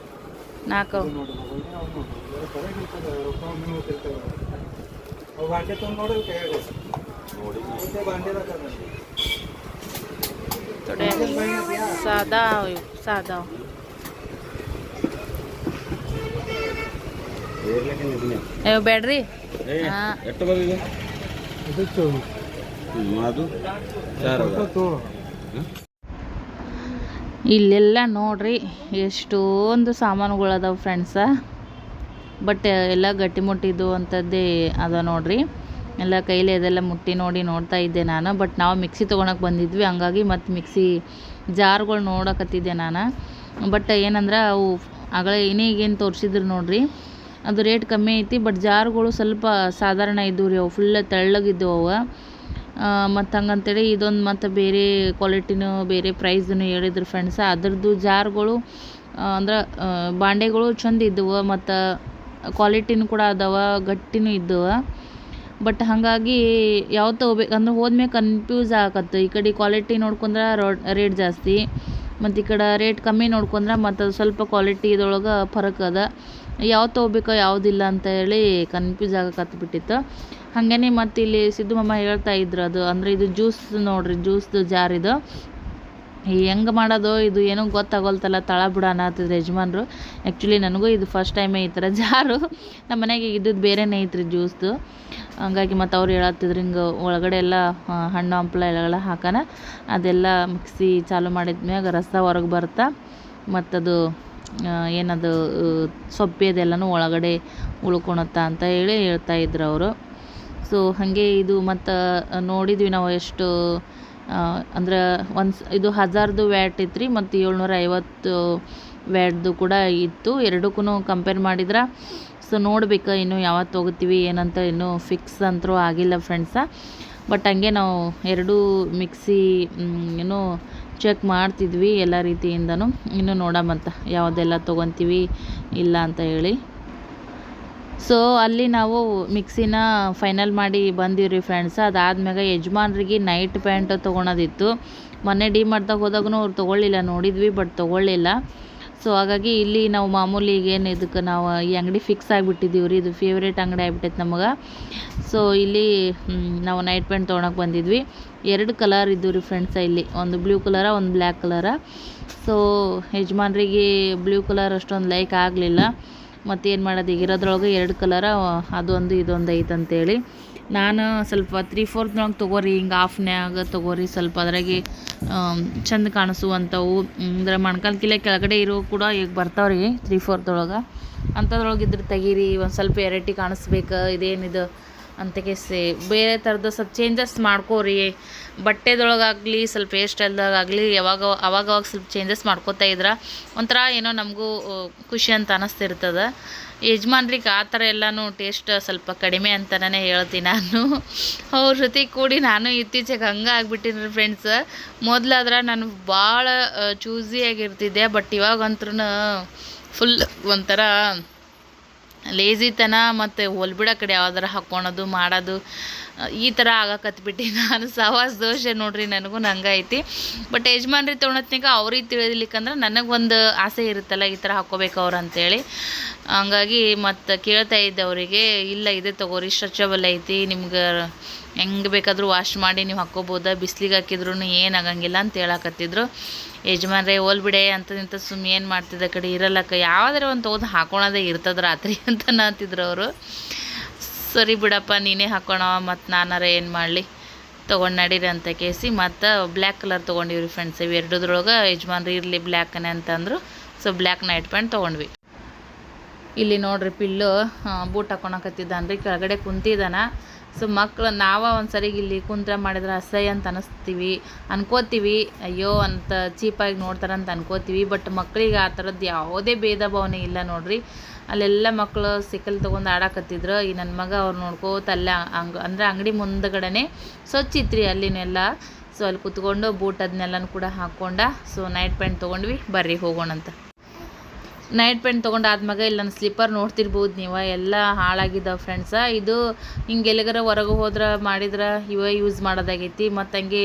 ನಾಲ್ಕು. ಥೋಡೆ ಸಾದಾ ಸಾದಾ. ಅಯ್ಯೋ ಬೇಡ್ರಿ. ಹಾ ಎಷ್ಟು ಬರೀ ಇದು ಚೌ- ಅದು ಚಾರ್ ಅದ. ತೋ ಇಲ್ಲೆಲ್ಲ ನೋಡ್ರಿ, ಎಷ್ಟೊಂದು ಸಾಮಾನುಗಳು ಅದಾವ ಫ್ರೆಂಡ್ಸ ಬಟ್ ಎಲ್ಲ ಗಟ್ಟಿ ಮುಟ್ಟಿದ್ದು ಅಂಥದ್ದೇ ಅದ ನೋಡ್ರಿ. ಎಲ್ಲ ಕೈಲಿ ಅದೆಲ್ಲ ಮುಟ್ಟಿ ನೋಡಿ ನೋಡ್ತಾ ಇದ್ದೆ ನಾನು. ಬಟ್ ನಾವು ಮಿಕ್ಸಿ ತೊಗೊಳಕ್ಕೆ ಬಂದಿದ್ವಿ. ಹಂಗಾಗಿ ಮತ್ತು ಮಿಕ್ಸಿ ಜಾರ್ಗಳು ನೋಡಕತ್ತಿದ್ದೆ ನಾನು. ಬಟ್ ಏನಂದ್ರೆ ಅವು ಆಗಳ ಏನೇಗೇನು ತೋರಿಸಿದ್ರು ನೋಡ್ರಿ, ಅದು ರೇಟ್ ಕಮ್ಮಿ ಐತಿ. ಬಟ್ ಜಾರ್ಗಳು ಸ್ವಲ್ಪ ಸಾಧಾರಣ ಇದ್ದವು ರೀ ಅವು. ಫುಲ್ ತೆಳ್ಳಗಿದ್ದವು ಅವು. ಮತ್ತು ಹಂಗಂತೇಳಿ ಇದೊಂದು ಮತ್ತು ಬೇರೆ ಕ್ವಾಲಿಟಿನೂ ಬೇರೆ ಪ್ರೈಸ್ನು ಹೇಳಿದ್ರು ಫ್ರೆಂಡ್ಸ ಅದ್ರದ್ದು ಜಾರ್ಗಳು ಅಂದ್ರೆ ಬಾಂಡೆಗಳು ಚಂದ ಇದ್ದವು, ಮತ್ತು ಕ್ವಾಲಿಟಿನೂ ಕೂಡ ಅದಾವ, ಗಟ್ಟಿನೂ ಇದ್ದವು. ಬಟ್ ಹಾಗಾಗಿ ಯಾವ್ದು ತಗೋಬೇಕು, ಅಂದ್ರೆ ಹೋದ್ಮೇಲೆ ಕನ್ಫ್ಯೂಸ್ ಆಗತ್ತೆ ಈ ಕಡೆ ಕ್ವಾಲಿಟಿ ನೋಡ್ಕೊಂಡ್ರೆ ರೇಟ್ ಜಾಸ್ತಿ. ಮತ್ತು ಈ ಕಡೆ ರೇಟ್ ಕಮ್ಮಿ ನೋಡ್ಕೊಂಡ್ರೆ ಮತ್ತು ಅದು ಸ್ವಲ್ಪ ಕ್ವಾಲಿಟಿ ಇದ್ರೊಳಗೆ ಫರಕ್ ಅದ. ಯಾವ್ದು ತೊಗೋಬೇಕು ಯಾವುದಿಲ್ಲ ಅಂತ ಹೇಳಿ ಕನ್ಫ್ಯೂಸ್ ಆಗಕತ್ಬಿಟ್ಟಿತ್ತು ಹಾಗೇನೆ ಮತ್ತು ಇಲ್ಲಿ ಸಿದ್ದು ಮಾಮ ಹೇಳ್ತಾ ಇದ್ರು ಅದು. ಅಂದರೆ ಇದು ಜ್ಯೂಸ್ ನೋಡ್ರಿ ಜ್ಯೂಸ್ದು ಜಾರ್ ಇದು. ಹೆಂಗೆ ಮಾಡೋದು, ಇದು ಏನೂ ಗೊತ್ತಾಗೋಲ್ತಲ್ಲ ತಳ ಬಿಡೋಣ ಅಂತಿದ್ರು ಯಜಮಾನ್ರು. ಆ್ಯಕ್ಚುಲಿ ನನಗೂ ಇದು ಫಸ್ಟ್ ಟೈಮೇ ಈ ಥರ ಜಾರು. ನಮ್ಮ ಮನೆಗೆ ಇದ್ದದ್ದು ಬೇರೆನೇ ಐತ್ರಿ ಜ್ಯೂಸ್ದು ಹಂಗಾಗಿ ಮತ್ತು ಅವ್ರು ಹೇಳತ್ತಿದ್ರು, ಹಿಂಗೆ ಒಳಗಡೆ ಎಲ್ಲ ಹಣ್ಣು, ಹಂಪ್ಲ ಎಲ್ಲ ಹಾಕೋಣ. ಅದೆಲ್ಲ ಮಿಕ್ಸಿ ಚಾಲು ಮಾಡಿದ ಮ್ಯಾಗ ರಸ ಹೊರಗೆ ಬರ್ತಾ ಮತ್ತದು ಏನದು ಸೊಪ್ಪೆದೆಲ್ಲನೂ ಒಳಗಡೆ ಉಳ್ಕೊಳತ್ತ ಅಂತ ಹೇಳಿ ಹೇಳ್ತಾ ಇದ್ರು ಅವರು. ಸೊ ಹಾಗೆ ಇದು ಮತ್ತು ನೋಡಿದ್ವಿ ನಾವು ಎಷ್ಟು ಅಂದ್ರೆ ಒಂದು ಇದು ಹಜಾರ್ದು ವ್ಯಾಟ್ ಇತ್ತು ರೀ ಮತ್ತು ಏಳ್ನೂರ ಐವತ್ತು ವ್ಯಾಟ್ದು ಕೂಡ ಇತ್ತು. ಎರಡಕ್ಕೂ ಕಂಪೇರ್ ಮಾಡಿದ್ರೆ, ಸೊ ನೋಡ್ಬೇಕು ಇನ್ನು ಯಾವತ್ತು ತೊಗೋತೀವಿ ಏನಂತ ಇನ್ನೂ ಫಿಕ್ಸ್ ಅಂತರೂ ಆಗಿಲ್ಲ ಫ್ರೆಂಡ್ಸ ಬಟ್ ಹಂಗೆ ನಾವು ಎರಡೂ ಮಿಕ್ಸಿ ಏನು ಚೆಕ್ ಮಾಡ್ತಿದ್ವಿ ಎಲ್ಲ ರೀತಿಯಿಂದನೂ. ಇನ್ನು ನೋಡಮಂತ ಯಾವುದೆಲ್ಲ ತೊಗೊತೀವಿ, ಇಲ್ಲ ಅಂತ ಹೇಳಿ. ಸೊ ಅಲ್ಲಿ ನಾವು ಮಿಕ್ಸಿನ ಫೈನಲ್ ಮಾಡಿ ಬಂದೀವಿ ರೀ ಫ್ರೆಂಡ್ಸ್ ಅದಾದ್ಮ್ಯಾಗ ಯಜಮಾನ್ರಿಗೆ ನೈಟ್ ಪ್ಯಾಂಟ್ ತೊಗೊಳೋದಿತ್ತು. ಮೊನ್ನೆ ಡಿ ಮಾಡ್ದಾಗ ಹೋದಾಗೂ ಅವ್ರು ತೊಗೊಳ್ಳಿಲ್ಲ. ನೋಡಿದ್ವಿ ಬಟ್ ತೊಗೊಳ್ಳಿಲ್ಲ. ಸೊ ಹಾಗಾಗಿ ಇಲ್ಲಿ ನಾವು ಮಾಮೂಲಿ ಏನು ಇದಕ್ಕೆ ನಾವು ಈ ಅಂಗಡಿ ಫಿಕ್ಸ್ ಆಗಿಬಿಟ್ಟಿದ್ದೀವಿ ರೀ ಇದು ಫೇವ್ರೇಟ್ ಅಂಗಡಿ ಆಗಿಬಿಟ್ಟೈತೆ ನಮಗೆ. ಸೊ ಇಲ್ಲಿ ನಾವು ನೈಟ್ ಪ್ಯಾಂಟ್ ತೊಗೊಳಕ್ಕೆ ಬಂದಿದ್ವಿ. ಎರಡು ಕಲರ್ ಇದ್ದು ರೀ ಫ್ರೆಂಡ್ಸ ಇಲ್ಲಿ. ಒಂದು ಬ್ಲೂ ಕಲರ ಒಂದು ಬ್ಲ್ಯಾಕ್ ಕಲರ ಸೊ ಯಜಮಾನ್ರಿಗೆ ಬ್ಲೂ ಕಲರ್ ಅಷ್ಟೊಂದು ಲೈಕ್ ಆಗಲಿಲ್ಲ. ಮತ್ತು ಏನು ಮಾಡೋದು? ಈಗ ಇರೋದ್ರೊಳಗೆ ಎರಡು ಕಲರ ಅದೊಂದು ಇದೊಂದು ಐತೆ ಅಂತೇಳಿ. ನಾನು ಸ್ವಲ್ಪ ತ್ರೀ ಫೋರ್ತ್ನೊಳಗೆ ತೊಗೋರಿ, ಹಿಂಗೆ ಹಾಫ್ನ್ಯಾಗ ತೊಗೋರಿ ಸ್ವಲ್ಪ ಅದ್ರಾಗೆ ಚಂದ ಕಾಣಿಸುವಂಥವು ಅಂದ್ರೆ ಕಿಲೆ ಕೆಳಗಡೆ ಇರೋ ಕೂಡ ಈಗ ಬರ್ತಾವ್ರಿ ತ್ರೀ ಫೋರ್ತ್ ಒಳಗೆ. ಅಂಥದ್ರೊಳಗೆ ಇದ್ರೆ ತೆಗೀರಿ, ಒಂದು ಸ್ವಲ್ಪ ವೆರೈಟಿ ಕಾಣಿಸ್ಬೇಕು ಇದೇನಿದು ಅಂತ ಕೇಸಿ. ಬೇರೆ ಥರದ ಸ್ವಲ್ಪ ಚೇಂಜಸ್ ಮಾಡ್ಕೋರಿ. ಬಟ್ಟೆದೊಳಗಾಗಲಿ, ಸ್ವಲ್ಪ ಹೇರ್ ಸ್ಟೈಲ್ದಾಗಲಿ ಯಾವಾಗ ಅವಾಗ ಅವಾಗ ಸ್ವಲ್ಪ ಚೇಂಜಸ್ ಮಾಡ್ಕೋತಾ ಇದ್ರೆ, ಒಂಥರ ಏನೋ ನಮಗೂ ಖುಷಿ ಅಂತ ಅನ್ನಿಸ್ತಿರ್ತದೆ ಯಜಮಾನ್ರಿಗೆ ಆ ಥರ ಎಲ್ಲನೂ ಟೇಸ್ಟ್ ಸ್ವಲ್ಪ ಕಡಿಮೆ ಅಂತಲೇ ಹೇಳ್ತೀನಿ ನಾನು. ಅವ್ರ ಜೊತೆ ಕೂಡಿ ನಾನು ಇತ್ತೀಚೆಗೆ ಹಂಗೆ ಆಗಿಬಿಟ್ಟಿನಿ ಫ್ರೆಂಡ್ಸ್ ಮೊದಲಾದ್ರೆ ನಾನು ಭಾಳ ಚೂಸಿಯಾಗಿರ್ತಿದ್ದೆ ಬಟ್ ಇವಾಗಂತೂ ಫುಲ್ ಒಂಥರ ಲೇಜಿತನ ಮತ್ತು ಹೊಲ್ಬಿಡೋ ಕಡೆ ಯಾವ್ದಾರ ಹಾಕ್ಕೊಳೋದು ಮಾಡೋದು ಈ ಥರ ಆಗಕತ್ಬಿಟ್ಟು ನಾನು ಸವಾಸ್ ದೋಷ ನೋಡ್ರಿ, ನನಗೂ ಐತಿ. ಬಟ್ ಯಜಮಾನ್ರಿ ತೊಗೊಳತ್ನಾಗ ಅವ್ರಿಗೆ ನನಗೆ ಒಂದು ಆಸೆ ಇರುತ್ತಲ್ಲ, ಈ ಥರ ಹಾಕ್ಕೋಬೇಕು ಅವ್ರು ಅಂತೇಳಿ. ಹಂಗಾಗಿ ಮತ್ತು ಕೇಳ್ತಾ ಇದ್ದೆ ಅವರಿಗೆ, ಇಲ್ಲ ಇದೇ ತೊಗೋರಿ, ಸ್ಟ್ರೆಚಬಲ್ ಐತಿ, ನಿಮ್ಗೆ ಹೆಂಗೆ ಬೇಕಾದರೂ ವಾಶ್ ಮಾಡಿ ನೀವು ಹಾಕ್ಕೋಬೋದ ಬಿಸ್ಲಿಗೆ ಹಾಕಿದ್ರು ಏನು ಆಗಂಗಿಲ್ಲ ಅಂತ ಹೇಳಕತ್ತಿದ್ರು. ಯಜಮಾನ್ರೆ ಅಂತ ನಿಂತ ಸುಮ್ಮ ಏನು ಮಾಡ್ತಿದ್ದ ಕಡೆ, ಇರಲ್ಲಕ್ಕ, ಯಾವುದಾರ ಒಂದು ತೊಗೊಂಡು ಹಾಕೊಳೋದೇ ಇರ್ತದೆ ರಾತ್ರಿ ಅಂತ ಅಂತಿದ್ರು ಅವರು. ಸರಿ ಬಿಡಪ್ಪ, ನೀನೇ ಹಾಕೋಣ, ಮತ್ತು ನಾನಾರ ಏನು ಮಾಡಲಿ? ತೊಗೊಂಡು ನಡೀರಿ ಅಂತ ಕೇಸಿ, ಮತ್ತು ಬ್ಲ್ಯಾಕ್ ಕಲರ್ ತೊಗೊಂಡಿವ್ರಿ ಫ್ರೆಂಡ್ಸ್ ಇವು ಎರಡುದ್ರೊಳಗೆ ಯಜಮಾನ್ರಿ ಇರಲಿ ಬ್ಲ್ಯಾಕನೇ ಅಂತಂದರು ಸೊ ಬ್ಲ್ಯಾಕ್ ನೈಟ್ ಪ್ಯಾಂಟ್ ತೊಗೊಂಡ್ವಿ. ಇಲ್ಲಿ ನೋಡ್ರಿ, ಪಿಲ್ಲು ಬೂಟ್ ಹಾಕೊಳಕತ್ತಿದ್ದಾನ್ರಿ ಕೆಳಗಡೆ ಕುಂತಿದ್ದಾನ ಸೊ ಮಕ್ಕಳು ನಾವ ಒಂದು ಸರಿಗೆ ಇಲ್ಲಿ ಕುಂತ್ರ ಮಾಡಿದ್ರೆ ಅಸಹ್ಯ ಅಂತ ಅನಿಸ್ತೀವಿ. ಅನ್ಕೋತೀವಿ, ಅಯ್ಯೋ, ಅಂತ ಚೀಪಾಗಿ ನೋಡ್ತಾರಂತ ಅನ್ಕೋತೀವಿ. ಬಟ್ ಮಕ್ಕಳಿಗೆ ಆ ಥರದ್ದು ಯಾವುದೇ ಭೇದ ಭಾವನೆ ಇಲ್ಲ ನೋಡ್ರಿ. ಅಲ್ಲೆಲ್ಲ ಮಕ್ಕಳು ಸಿಕಲ್ ತೊಗೊಂಡು ಆಡಾಕತ್ತಿದ್ರು. ಈ ನನ್ನ ಮಗ ಅವ್ರು ನೋಡ್ಕೋತ ಅಲ್ಲೇ ಹಂಗ ಅಂದ್ರೆ ಅಂಗಡಿ ಮುಂದಗಡೆನೆ ಸ್ವಚ್ಛ ಇತ್ರಿ ಅಲ್ಲಿನೆಲ್ಲ. ಸೊ ಅಲ್ಲಿ ಕುತ್ಕೊಂಡು ಬೂಟ್ ಅದನ್ನೆಲ್ಲನೂ ಕೂಡ ಹಾಕ್ಕೊಂಡ ಸೊ ನೈಟ್ ಪ್ಯಾಂಟ್ ತೊಗೊಂಡ್ವಿ. ಬರ್ರಿ ಹೋಗೋಣಂತ. ನೈಟ್ ಪ್ಯಾಂಟ್ ತೊಗೊಂಡು ಆದ್ಮ್ಯಾಗ ಇಲ್ಲಿ ನನ್ನ ಸ್ಲಿಪ್ಪರ್ ನೋಡ್ತಿರ್ಬೋದು ನೀವು, ಎಲ್ಲ ಹಾಳಾಗಿದ್ದಾವೆ ಫ್ರೆಂಡ್ಸ ಇದು ಹಿಂಗೆ ಎಲ್ಲಿಗಾರ ಹೊರಗೆ ಹೋದ್ರೆ ಮಾಡಿದ್ರೆ ಇವ ಯೂಸ್ ಮಾಡೋದಾಗೈತಿ. ಮತ್ತು ಹಂಗೆ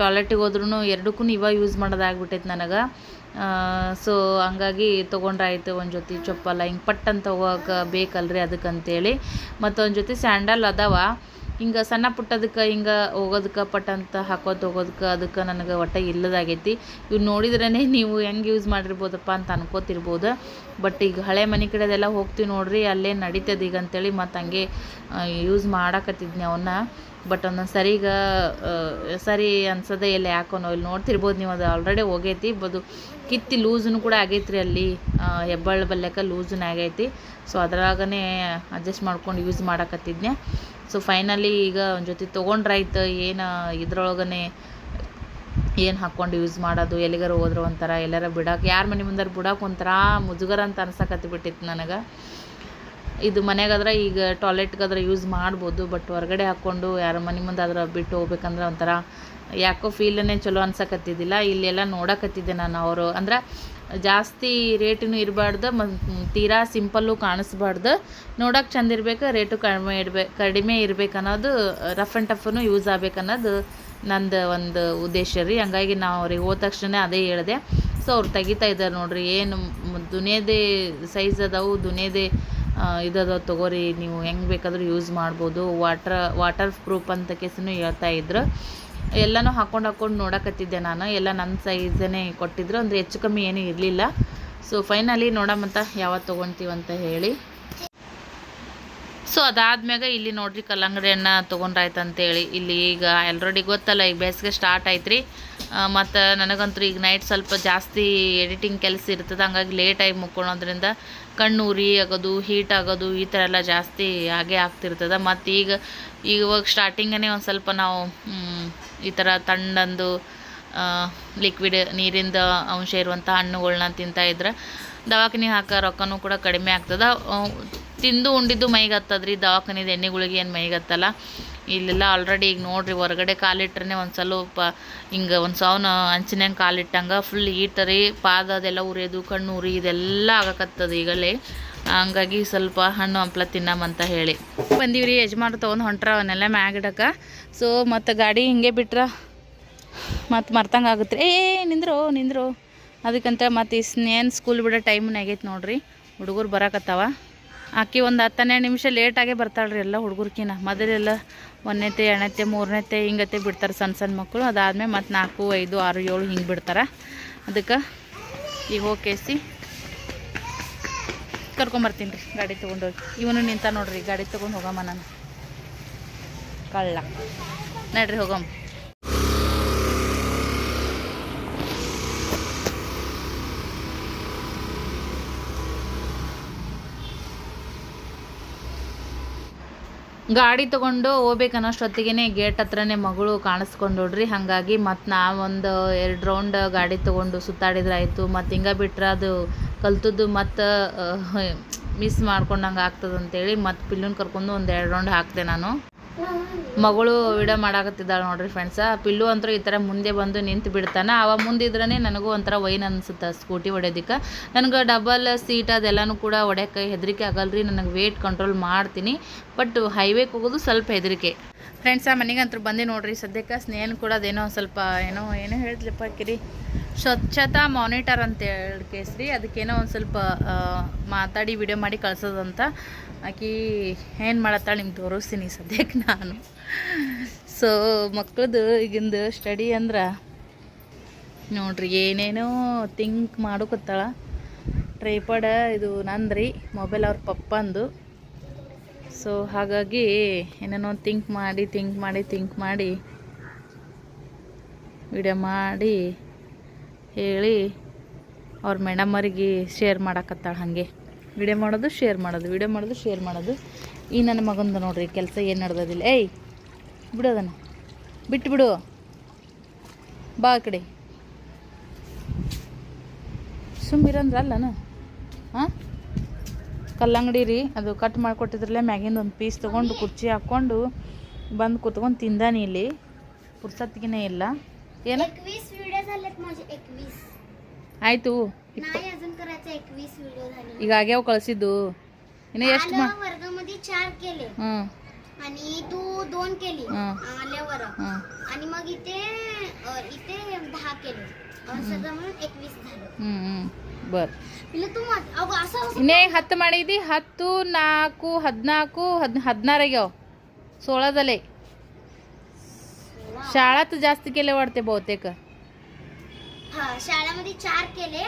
ಟಾಯ್ಲೆಟಿಗೆ ಹೋದ್ರೂ ಎರಡಕ್ಕೂ ಇವ ಯೂಸ್ ಮಾಡೋದಾಗ್ಬಿಟ್ಟೈತೆ ನನಗೆ. ಸೊ ಹಂಗಾಗಿ ತೊಗೊಂಡ್ರಾಯ್ತು ಒಂದು ಜೊತೆ ಚಪ್ಪಲ. ಹಿಂಗೆ ಪಟ್ಟಂತ ಹೋಗೋಕೆ ಬೇಕಲ್ರಿ ಅದಕ್ಕಂತೇಳಿ. ಮತ್ತೊಂದು ಜೊತೆ ಸ್ಯಾಂಡಲ್ ಅದಾವ. ಹಿಂಗೆ ಸಣ್ಣ ಪುಟ್ಟದಕ್ಕೆ ಹಿಂಗೆ ಹೋಗೋದಕ್ಕೆ, ಪಟ್ ಅಂತ ಹಾಕೋತ ಹೋಗೋದಕ್ಕೆ, ಅದಕ್ಕೆ ನನಗೆ ಒಟ್ಟು ಇಲ್ಲದಾಗೈತಿ. ಇವು ನೋಡಿದ್ರೇ ನೀವು ಹೆಂಗೆ ಯೂಸ್ ಮಾಡಿರ್ಬೋದಪ್ಪ ಅಂತ ಅನ್ಕೋತಿರ್ಬೋದು. ಬಟ್ ಈಗ ಹಳೆ ಮನೆ ಕಡೆದೆಲ್ಲ ಹೋಗ್ತೀವಿ ನೋಡಿರಿ, ಅಲ್ಲೇ ನಡೀತದೆ ಈಗ ಅಂತೇಳಿ ಮತ್ತು ಹಂಗೆ ಯೂಸ್ ಮಾಡಾಕತ್ತಿದ್ನಿ ಅವನ್ನ ಬಟ್ ಒಂದೊಂದು ಸರಿ ಈಗ ಸರಿ ಅನ್ಸೋದೇ ಇಲ್ಲ ಯಾಕೋ ನಾವು ಇಲ್ಲಿ ನೋಡ್ತಿರ್ಬೋದು, ನೀವು ಅದು ಆಲ್ರೆಡಿ ಹೋಗೈತಿ. ಬದು ಕಿತ್ತಿ ಲೂಸನ್ನು ಕೂಡ ಆಗೈತ್ರಿ ಅಲ್ಲಿ ಹೆಬ್ಬಳ್ಳ ಹೆಬ್ಬಾಳ ಲೂಸನ್ ಲೂಸ್ನು ಆಗೈತಿ. ಸೊ ಅದ್ರಾಗನೇ ಅಡ್ಜಸ್ಟ್ ಮಾಡ್ಕೊಂಡು ಯೂಸ್ ಮಾಡಾಕತ್ತಿದ್ನೆ ಸೊ ಫೈನಲಿ ಈಗ ಒಂದು ಜೊತೆ ತೊಗೊಂಡ್ರಾಯ್ತು. ಏನು ಇದ್ರೊಳಗನೆ ಏನು ಹಾಕ್ಕೊಂಡು ಯೂಸ್ ಮಾಡೋದು, ಎಲ್ಲಿಗಾರ ಹೋದ್ರು ಒಂಥರ, ಎಲ್ಲಾರ ಬಿಡೋಕೆ, ಯಾರ ಮನೆ ಮುಂದಾರ ಬಿಡೋಕೆ ಒಂಥರ ಮುಜುಗರ ಅಂತ ಅನ್ಸಕತ್ತಿ ಬಿಟ್ಟಿತ್ತು ನನಗೆ. ಇದು ಮನೆಗಾದ್ರೆ ಈಗ ಟಾಯ್ಲೆಟ್ಗಾದ್ರೆ ಯೂಸ್ ಮಾಡ್ಬೋದು ಬಟ್ ಹೊರಗಡೆ ಹಾಕ್ಕೊಂಡು ಯಾರ ಮನೆ ಮುಂದೆ ಆದ್ರೆ ಬಿಟ್ಟು ಹೋಗ್ಬೇಕಂದ್ರೆ ಒಂಥರ ಯಾಕೋ ಫೀಲನ್ನೇ ಚಲೋ ಅನ್ಸಕತ್ತಿದ್ದಿಲ್ಲ. ಇಲ್ಲೆಲ್ಲ ನೋಡಕತ್ತಿದ್ದೆ ನಾನು ಅವರು. ಅಂದ್ರೆ ಜಾಸ್ತಿ ರೇಟಿನೂ ಇರಬಾರ್ದು, ಮ, ತೀರಾ ಸಿಂಪಲ್ಲು ಕಾಣಿಸ್ಬಾರ್ದು. ನೋಡೋಕೆ ಚಂದ ಇರ್ಬೇಕು, ರೇಟು ಕಡಿಮೆ ಇಡ್ಬೇಕು ಕಡಿಮೆ ಇರ್ಬೇಕು ಅನ್ನೋದು ರಫ್ ಆ್ಯಂಡ್ ಟಫ್ನು ಯೂಸ್ ಆಗ್ಬೇಕು ಅನ್ನೋದು ನಂದು ಒಂದು ಉದ್ದೇಶ ರೀ. ಹಂಗಾಗಿ ನಾವು ಅವ್ರಿಗೆ ಹೋದ ತಕ್ಷಣ ಅದೇ ಹೇಳಿದೆ. ಸೊ ಅವ್ರು ತೆಗಿತಾ ಇದ್ದಾರೆ ನೋಡ್ರಿ, ಏನು ದುನಿಯದೇ ಸೈಜ್ ಅದಾವು, ದುನಿಯದೇ ಇದದ ತಗೋರಿ, ನೀವು ಹೆಂಗೆ ಬೇಕಾದರೂ ಯೂಸ್ ಮಾಡ್ಬೋದು. ವಾಟ್ರ್ ವಾಟರ್ ಪ್ರೂಫ್ ಅಂತ ಕೇಸನ್ನು ಹೇಳ್ತಾ ಇದ್ರು. ಎಲ್ಲನೂ ಹಾಕೊಂಡು ಹಾಕೊಂಡು ನೋಡಕತ್ತಿದ್ದೆ ನಾನು. ಎಲ್ಲ ನನ್ನ ಸೈಜನೇ ಕೊಟ್ಟಿದ್ರು. ಅಂದರೆ ಹೆಚ್ಚು ಕಮ್ಮಿ ಏನೂ ಇರಲಿಲ್ಲ. ಸೊ ಫೈನಲಿ ನೋಡಮ್ಮಂತ ಯಾವತ್ತು ತೊಗೊತೀವಂತ ಹೇಳಿ. ಸೊ ಅದಾದ್ಮ್ಯಾಗ ಇಲ್ಲಿ ನೋಡ್ರಿ ಕಲ್ಲಂಗಡಿ ಹಣ್ಣ ತೊಗೊಂಡ್ರಾಯ್ತು ಅಂತೇಳಿ ಇಲ್ಲಿ ಈಗ ಆಲ್ರೆಡಿ ಗೊತ್ತಲ್ಲ, ಈಗ ಬೇಸಿಗೆ ಸ್ಟಾರ್ಟ್ ಆಯ್ತು ಮತ್ತು ನನಗಂತೂ ಈಗ ನೈಟ್ ಸ್ವಲ್ಪ ಜಾಸ್ತಿ ಎಡಿಟಿಂಗ್ ಕೆಲಸ ಇರ್ತದೆ. ಹಂಗಾಗಿ ಲೇಟಾಗಿ ಮುಕ್ಕೊಳೋದ್ರಿಂದ ಕಣ್ಣು ಉರಿ ಆಗೋದು ಹೀಟ್ ಆಗೋದು, ಈ ಥರ ಎಲ್ಲ ಜಾಸ್ತಿ ಹಾಗೇ ಆಗ್ತಿರ್ತದೆ. ಮತ್ತು ಈಗ, ಇವಾಗ ಸ್ಟಾರ್ಟಿಂಗನೇ ಒಂದು ಸ್ವಲ್ಪ ನಾವು ಈ ಥರ ತಣ್ಣಂದು ಲಿಕ್ವಿಡ್ ನೀರಿಂದ ಅಂಶ ಇರುವಂಥ ಹಣ್ಣುಗಳ್ನ ತಿಂತಾ ಇದ್ರೆ ದವಾಖಾನೆ ಹಾಕೋ ರೊಕ್ಕನೂ ಕೂಡ ಕಡಿಮೆ ಆಗ್ತದೆ. ತಿಂದು ಉಂಡಿದ್ದು ಮೈಗೆ ಹತ್ತದ್ರಿ ದವಾಖಾನಿದ ಎಣ್ಣೆಗಳಿಗೆ ಏನು ಮೈಗೆ ಹತ್ತಲ್ಲ ಇಲ್ಲೆಲ್ಲ ಆಲ್ರೆಡಿ ಈಗ ನೋಡ್ರಿ ಹೊರಗಡೆ ಕಾಲಿಟ್ರೆ ಒಂದು ಸ್ವಲ್ಪ ಹಿಂಗೆ ಒಂದು ಸಾವನ್ನ ಹಂಚಿನಂಗೆ ಕಾಲಿಟ್ಟಂಗೆ ಫುಲ್ ಈಟರಿ ಪಾದ ಅದೆಲ್ಲ ಉರಿಯೋದು, ಕಣ್ಣು ಉರಿ, ಇದೆಲ್ಲ ಆಗಕತ್ತದ ಈಗಲೇ. ಹಂಗಾಗಿ ಸ್ವಲ್ಪ ಹಣ್ಣು ಹಂಪ್ಲ ತಿನ್ನಮಂತ ಹೇಳಿ. ಬಂದೀವ್ರಿ ಯಜಮಾನ್ ತೊಗೊಂಡು ಹೊಂಟ್ರ, ಅವನ್ನೆಲ್ಲ ಮ್ಯಾಗಿಡಕ ಸೊ ಮತ್ತು ಗಾಡಿ ಹಿಂಗೆ ಬಿಟ್ರ, ಮತ್ತು ಮರ್ತಂಗೆ ಆಗುತ್ತೆ. ಏ ನಿಂದ್ರು ನಿಂದ್ರು. ಅದಕ್ಕಂತ ಮತ್ತು ಇಸ್ನೇನು ಸ್ಕೂಲ್ ಬಿಡೋ ಟೈಮ್ನ ಆಗೈತೆ ನೋಡ್ರಿ. ಹುಡುಗರು ಬರಕತ್ತಾವ. ಆಕಿ ಒಂದು ಹತ್ತು ನಿಮಿಷ ಲೇಟಾಗೆ ಬರ್ತಾಳ್ರಿ ಎಲ್ಲ ಹುಡುಗರ್ಕಿನ. ಮೊದಲೆಲ್ಲ ಒಂದನೇತೆ ಎರಡನೇತೆ ಮೂರನೇತೆ ಹಿಂಗತೆ ಬಿಡ್ತಾರೆ ಸಣ್ಣ ಸಣ್ಣ ಮಕ್ಕಳು ಅದಾದಮೇಲೆ ಮತ್ತು ನಾಲ್ಕು, ಐದು, ಆರು, ಏಳು ಹಿಂಗೆ ಬಿಡ್ತಾರೆ. ಅದಕ್ಕೆ ಈಗ ಹೋಗಿ ಕರ್ಕೊಂಬರ್ತೀನಿ ರೀ ಗಾಡಿ ತೊಗೊಂಡೋಗಿ. ಇವನು ನಿಂತ ನೋಡ್ರಿ ಗಾಡಿ ತೊಗೊಂಡು ಹೋಗಮ್ಮ ನಾನು. ಕಳ್ಳ. ನಡ್ರಿ ಹೋಗಮ್ಮ. ಗಾಡಿ ತೊಗೊಂಡು ಹೋಗ್ಬೇಕನ್ನೋಷ್ಟೊತ್ತಿಗೆ ಗೇಟ್ ಹತ್ರನೇ ಮಗಳು ಕಾಣಿಸ್ಕೊಂಡೋಡ್ರಿ ಹಾಗಾಗಿ ಮತ್ತು ನಾವೊಂದು ಎರಡು ರೌಂಡ್ ಗಾಡಿ ತೊಗೊಂಡು ಸುತ್ತಾಡಿದ್ರಾಯಿತು. ಮತ್ತು ಹಿಂಗೆ ಬಿಟ್ರೆ ಅದು ಕಲ್ತದ್ದು ಮತ್ತು ಮಿಸ್ ಮಾಡ್ಕೊಂಡಂಗೆ ಆಗ್ತದಂತೇಳಿ ಮತ್ತು ಪಿಲ್ಲುನ್ ಕರ್ಕೊಂಡು ಒಂದು ಎರಡು ರೌಂಡ್ ಹಾಕಿದೆ ನಾನು. ಮಗಳು ವಿಡಿಯೋ ಮಾಡಾಕತ್ತಿದ್ದಾಳೆ ನೋಡ್ರಿ ಫ್ರೆಂಡ್ಸ ಪಿಲ್ಲು ಅಂತೂ ಈ ಥರ ಮುಂದೆ ಬಂದು ನಿಂತು ಬಿಡ್ತಾನೆ. ಅವ ಮುಂದಿದ್ರೇ ನನಗೂ ಒಂಥರ ವೈನ್ ಅನ್ಸುತ್ತೆ ಸ್ಕೂಟಿ ಹೊಡ್ಯೋದಕ್ಕೆ ನನಗೆ ಡಬಲ್ ಸೀಟ್ ಅದೆಲ್ಲನೂ ಕೂಡ ಹೊಡ್ಯೋಕ್ಕೆ ಹೆದರಿಕೆ ಆಗಲ್ರಿ. ನನಗೆ ವೇಟ್ ಕಂಟ್ರೋಲ್ ಮಾಡ್ತೀನಿ. ಬಟ್ ಹೈವೇಗೆ ಹೋಗೋದು ಸ್ವಲ್ಪ ಹೆದರಿಕೆ. ಫ್ರೆಂಡ್ಸ ಮನೆಗಂತೂ ಬಂದೆ ನೋಡ್ರಿ. ಸದ್ಯಕ್ಕೆ ಸ್ನೇಹನ್ ಕೂಡ ಅದೇನೋ ಸ್ವಲ್ಪ ಏನೋ ಏನೋ ಹೇಳಿದ್ಲಪ್ಪ ಕಿರಿ. ಸ್ವಚ್ಛತಾ ಮಾನಿಟರ್ ಅಂತ ಹೇಳಿ ಕೇಸ್ರಿ. ಅದಕ್ಕೇನೋ ಒಂದು ಸ್ವಲ್ಪ ಮಾತಾಡಿ ವಿಡಿಯೋ ಮಾಡಿ ಕಳ್ಸೋದಂತ. ಆಕಿ ಏನು ಮಾಡತ್ತಾಳೆ ನಿಮ್ಗೆ ತೋರಿಸ್ತೀನಿ ಸದ್ಯಕ್ಕೆ ನಾನು. ಸೊ ಮಕ್ಕಳದು ಈಗಿಂದು ಸ್ಟಡಿ ಅಂದ್ರೆ ನೋಡ್ರಿ ಏನೇನೋ ಥಿಂಕ್ ಮಾಡೋಕತ್ತಾಳ. ಟ್ರೈಪಾಡ ಇದು ನಂದ್ರಿ ಮೊಬೈಲ್ ಅವ್ರ ಪಪ್ಪಂದು. ಸೊ ಹಾಗಾಗಿ ಏನೇನೋ ಥಿಂಕ್ ಮಾಡಿ ಥಿಂಕ್ ಮಾಡಿ ಥಿಂಕ್ ಮಾಡಿ ವಿಡಿಯೋ ಮಾಡಿ ಹೇಳಿ ಅವ್ರ ಮೇಡಮರಿಗೆ ಶೇರ್ ಮಾಡಕತ್ತಾಳೆ ಹಾಗೆ. ವಿಡಿಯೋ ಮಾಡೋದು ಶೇರ್ ಮಾಡೋದು ವಿಡಿಯೋ ಮಾಡೋದು ಶೇರ್ ಮಾಡೋದು. ಈ ನನ್ನ ಮಗಂದು ನೋಡ್ರಿ ಕೆಲಸ ಏನು ನಡೆದಿಲ್ಲ ಏಯ್ ಬಿಡೋದನ್ನ ಬಿಟ್ ಬಿಡು ಬಾ ಕಡೆ. ಸುಮ್ಮಿರಂದ್ರ ಅಲ್ಲನ ಹಾಂ ಕಲ್ಲಂಗಡಿ ರೀ ಅದು ಕಟ್ ಮಾಡಿಕೊಟ್ಟಿದ್ರಲ್ಲ ಮ್ಯಾಗಿಂದ ಒಂದು ಪೀಸ್ ತೊಗೊಂಡು ಕುರ್ಚಿ ಹಾಕ್ಕೊಂಡು ಬಂದು ಕೂತ್ಕೊಂಡು ತಿಂದಾನೆ ಇಲ್ಲಿ. ಪುರ್ಸತ್ಗಿನೇ ಇಲ್ಲ. ಏನು? ಆಯಿತು. नाही अजून करायचे एकवीस व्हिडिओ झाले ಈಗ ಆಗ್ಯಾವ ಕಳಿಸಿದ್ದು ಇನ್ನು ಎಷ್ಟು ಮಾ आलं वर्गामध्ये चार केले ಹ್ಞೂ आणि तू दोन केली हं. आल्यावर ಹ್ಞೂ आणि मग इथे अ, इथे दहा केले अ, सगळं म्हणून एकवीस झालं ಹ್ಞೂ हम्म, बर पिलं तू मत अगं असं असं ಇನ್ನೇ ಹತ್ತು ಮಾಡಿದಿ ಹತ್ತು ನಾಲ್ಕು ಹದಿನಾಲ್ಕು ಹದ್ ಹದಿನಾರು ಆಗ್ಯಾವ सोळा झाले शाळात जास्त केले वाटते बहुतेक हा शाळेमध्ये चार केले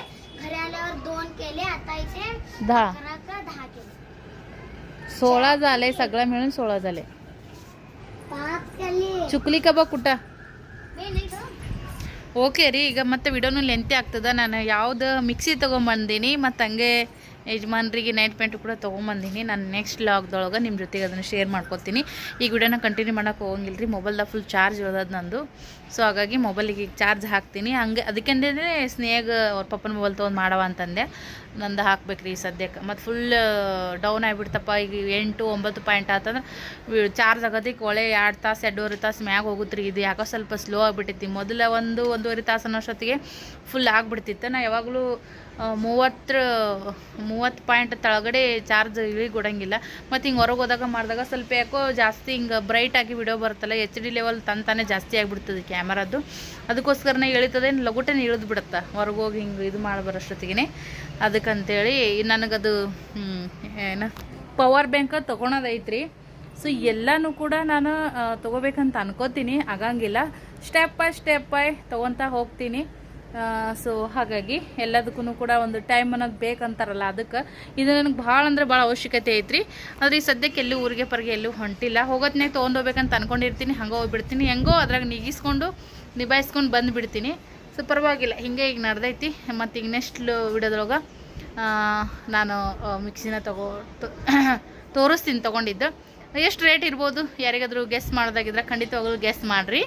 घरी आल्यावर दोन केले आता इथे दहा अकरा का दहा केले सोळा झाले सगळं मिळून सोळा झाले पाच केले ಚುಕ್ಲಿ ಕಬಾಬ್ ಕುಟ मी नाही गं. ಓಕೆ ರೀ ಈಗ ಮತ್ತೆ ವಿಡಿಯೋನು ಲೆಂತಿ ಆಗ್ತದ ನಾನು ಯಾವ್ದು ಮಿಕ್ಸಿ ತೊಗೊಂಬಂದೀನಿ ಮತ್ತು ಹಂಗೆ ಯಜಮಾನ್ರಿಗೆ ನೈಟ್ ಪ್ಯಾಂಟು ಕೂಡ ತೊಗೊಂಬಂದೀನಿ. ನಾನು ನೆಕ್ಸ್ಟ್ ಲಾಗ್ದೊಳಗೆ ನಿಮ್ಮ ಜೊತೆಗೆ ಅದನ್ನು ಶೇರ್ ಮಾಡ್ಕೊತೀನಿ. ಈಗ ವಿಡಿಯೋನ ಕಂಟಿನ್ಯೂ ಮಾಡೋಕೆ ಹೋಗಂಗಿಲ್ಲ ರೀ ಮೊಬೈಲ್ದಾಗ ಫುಲ್ ಚಾರ್ಜ್ ಇರೋದು ನಂದು. ಸೊ ಹಾಗಾಗಿ ಮೊಬೈಲಿಗೆ ಈಗ ಚಾರ್ಜ್ ಹಾಕ್ತೀನಿ. ಹಂಗೆ ಅದಕ್ಕೆಂದ್ರೆ ಸ್ನೇಹಗ ಅವ್ರ ಪಪ್ಪನ ಮೊಬೈಲ್ ತೊಗೊಂಡು ಮಾಡವ ಅಂತಂದೆ. ನಂದು ಹಾಕ್ಬೇಕು ರೀ ಸದ್ಯಕ್ಕೆ ಮತ್ತು ಫುಲ್ ಡೌನ್ ಆಗಿಬಿಡ್ತಪ್ಪ. ಈಗ ಎಂಟು, ಒಂಬತ್ತು ಪಾಯಿಂಟ್ ಆತಂದ್ರೆ ಚಾರ್ಜ್ ಆಗೋದಕ್ಕೆ ಒಳ್ಳೆ ಎರಡು ತಾಸು, ಎರಡೂವರೆ ತಾಸು ಮ್ಯಾಗ ಹೋಗುತ್ತೆ ಇದು ಯಾಕೋ ಸ್ವಲ್ಪ ಸ್ಲೋ ಆಗಿಬಿಟ್ಟೈತಿ ಮೊದಲ ಒಂದು, ಒಂದೂವರೆ ತಾಸು ಅನ್ನೋಷ್ಟೊತ್ತಿಗೆ ಫುಲ್ ಆಗಿಬಿಡ್ತಿತ್ತು. ನಾ ಯಾವಾಗಲೂ ಮೂವತ್ತರ ಮೂವತ್ತು ಪಾಯಿಂಟ್ ತಳಗಡೆ ಚಾರ್ಜ್ ಇಳಿಗೊಡಂಗಿಲ್ಲ ಮತ್ತು ಹಿಂಗೆ ಹೊರಗೆ ಹೋದಾಗ ಮಾಡಿದಾಗ ಸ್ವಲ್ಪ ಯಾಕೋ ಜಾಸ್ತಿ ಹಿಂಗೆ ಆಗಿ ವಿಡಿಯೋ ಬರುತ್ತಲ್ಲ ಎಚ್ ಡಿ ಲೆವೆಲ್ ತಂತಾನೆ ಜಾಸ್ತಿ ಆಗಿಬಿಡ್ತದೆ ಕ್ಯಾಮರಾದು ಅದಕ್ಕೋಸ್ಕರನೇ ಇಳಿತದೆ ಲಗುಟನೆ ಇಳಿದು ಬಿಡುತ್ತೆ. ಹೊರಗೆ ಹೋಗಿ ಹಿಂಗೆ ಇದು ಮಾಡಿ ಬರೋಷ್ಟೊತ್ತಿಗೆ ಅದಕ್ಕಂತೇಳಿ ನನಗದು ಏನು ಪವರ್ ಬ್ಯಾಂಕ್ ತೊಗೊಳೋದೈತ್ರಿ. ಸೊ ಎಲ್ಲನೂ ಕೂಡ ನಾನು ತಗೋಬೇಕಂತ ಅನ್ಕೋತೀನಿ. ಆಗಂಗಿಲ್ಲ. ಸ್ಟೆಪ್ ಬೈ ಸ್ಟೆಪ್ ಬೈ ತೊಗೊತಾ ಹೋಗ್ತೀನಿ. ಸೊ ಹಾಗಾಗಿ ಎಲ್ಲದಕ್ಕೂ ಕೂಡ ಒಂದು ಟೈಮ್ ಅನ್ನೋದು ಬೇಕಂತಾರಲ್ಲ ಅದಕ್ಕೆ. ಇದು ನನಗೆ ಭಾಳ ಅಂದ್ರೆ ಭಾಳ ಅವಶ್ಯಕತೆ ಐತ್ರಿ. ಆದರೆ ಈ ಸದ್ಯಕ್ಕೆ ಎಲ್ಲೂ ಊರಿಗೆ ಪರಿಗೆ ಎಲ್ಲೂ ಹೊಂಟಿಲ್ಲ. ಹೋಗೋತ್ನಾಗ ತೊಗೊಂಡೋಗ್ಬೇಕಂತ ಅನ್ಕೊಂಡಿರ್ತೀನಿ. ಹಂಗೆ ಹೋಗ್ಬಿಡ್ತೀನಿ. ಹೆಂಗೋ ಅದ್ರಾಗ ನಿಗಿಸ್ಕೊಂಡು ನಿಭಾಯಿಸ್ಕೊಂಡು ಬಂದುಬಿಡ್ತೀನಿ ಸೊ ಪರವಾಗಿಲ್ಲ. ಹಿಂಗೆ ಈಗ ನಡೆದೈತಿ. ಮತ್ತು ಈಗ ನೆಕ್ಸ್ಟ್ ವಿಡಿಯೋದೊಳಗೆ ನಾನು ಮಿಕ್ಸಿನ ತಗೋ ತೋರಿಸ್ತೀನಿ ತೊಗೊಂಡಿದ್ದು. ಎಷ್ಟು ರೇಟ್ ಇರ್ಬೋದು? ಯಾರಿಗಾದರೂ ಗೆಸ್ ಮಾಡೋದಾಗಿದ್ರೆ ಖಂಡಿತವಾಗ್ಲೂ ಗೆಸ್ ಮಾಡಿರಿ.